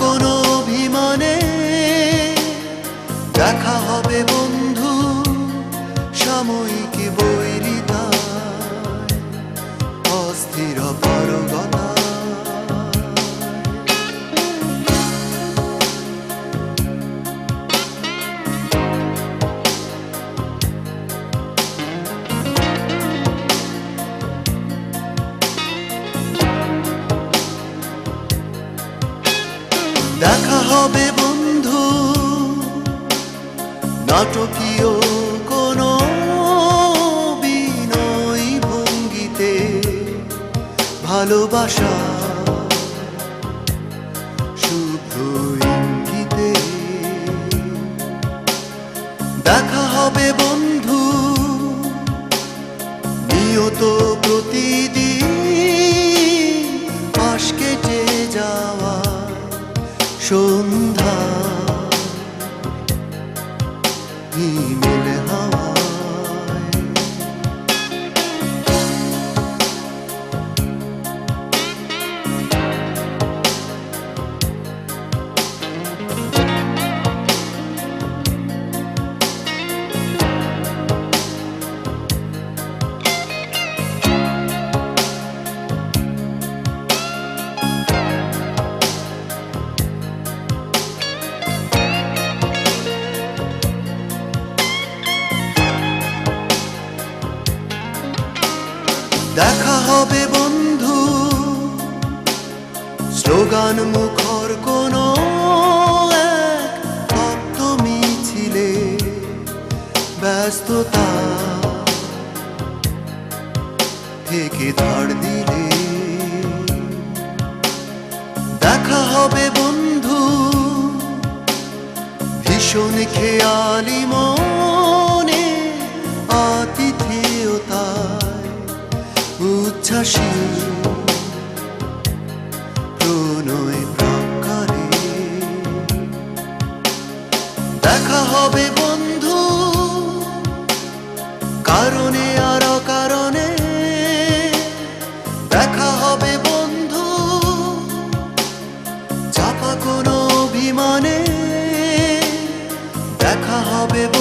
কোনো অভিমানে দেখা হবে বন্ধু। নাটকীয় কোনো বিনয় ভঙ্গিতে ভালোবাসা শুভ্র ইঙ্গিতে। দেখা হবে বন্ধু নিয়ত দেখা হবে বন্ধু। স্লোগান মুখর কোন মিছিলে ব্যস্ততা থেকে ধার দিলে। দেখা হবে বন্ধু, ভীষণ খেয়ালি মনে দেখা হবে বন্ধু কারণে দেখা হবে বন্ধু কোনো অভিমানে। দেখা হবে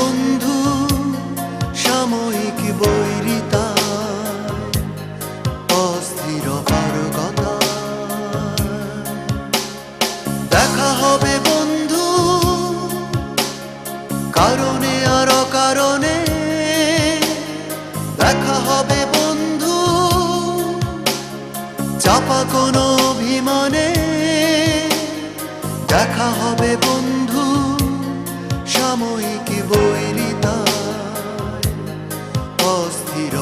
বন্ধু সাময়িক বৈরিতা অস্থির